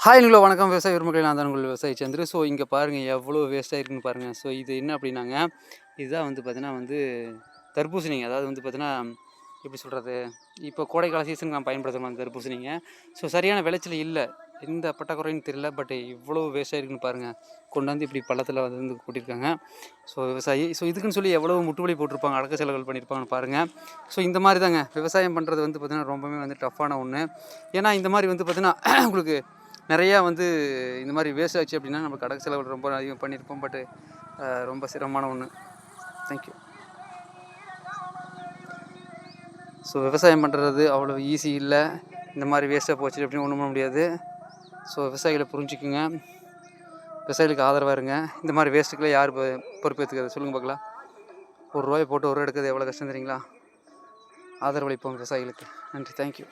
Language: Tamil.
ஹாய் ஹலோ வணக்கம். விவசாய பெருமக்கள் நான் தான் உங்கள் விவசாயி சந்திர ஸோ இங்கே பாருங்கள் எவ்வளோ வேஸ்ட்டாக இருக்குன்னு பாருங்கள் ஸோ இது என்ன அப்படின்னாங்க இதுதான் வந்து பார்த்தீங்கன்னா வந்து தர்பூசணிங்க. அதாவது வந்து பார்த்தீங்கன்னா எப்படி சொல்கிறது இப்போ கோடைக்கால சீசனுக்கு நான் பயன்படுத்துகிறோம் அந்த தர்பூசணிங்க. ஸோ சரியான விளைச்சல் இல்லை. எந்த பட்டக்குறைன்னு தெரியல. பட் இவ்வளோ வேஸ்ட்டாக இருக்குன்னு பாருங்கள் கொண்டாந்து இப்படி பள்ளத்தில் வந்து கூட்டியிருக்காங்க. ஸோ விவசாயி ஸோ இதுக்குன்னு சொல்லி எவ்வளோ முட்டுவலி போட்டிருப்பாங்க அடக்க செலவுகள் பண்ணியிருப்பாங்கன்னு பாருங்கள் ஸோ இந்த மாதிரி தாங்க விவசாயம் பண்ணுறது வந்து பார்த்திங்கன்னா ரொம்பவே வந்து டஃப்பான ஒன்று ஏன்னா இந்த மாதிரி வந்து பார்த்திங்கன்னா உங்களுக்கு நிறையா வந்து இந்த மாதிரி வேஸ்ட் ஆச்சு அப்படின்னா நம்ம கடை செலவு ரொம்ப அதிகம் பண்ணியிருப்போம். பட்டு ரொம்ப சிரமமான ஒன்று தேங்க்யூ ஸோ விவசாயம் பண்ணுறது அவ்வளோ ஈஸி இல்லை. இந்த மாதிரி வேஸ்ட்டாக போச்சு அப்படின்னு ஒன்றும் பண்ண முடியாது. ஸோ விவசாயிகளை புரிஞ்சுக்குங்க. விவசாயிகளுக்கு ஆதரவாக இருங்க. இந்த மாதிரி வேஸ்ட்டுக்கெல்லாம் யார் பொ- பொறுப்பேற்றுக்கிறது சொல்லுங்கள் பார்க்கலாம். ஒரு ரூபாய் போட்டு ஒரு ரூபா எடுக்கிறது எவ்வளோ கஷ்டம் தெரியுங்களா? ஆதரவளிப்போம் விவசாயிகளுக்கு. நன்றி. தேங்க்யூ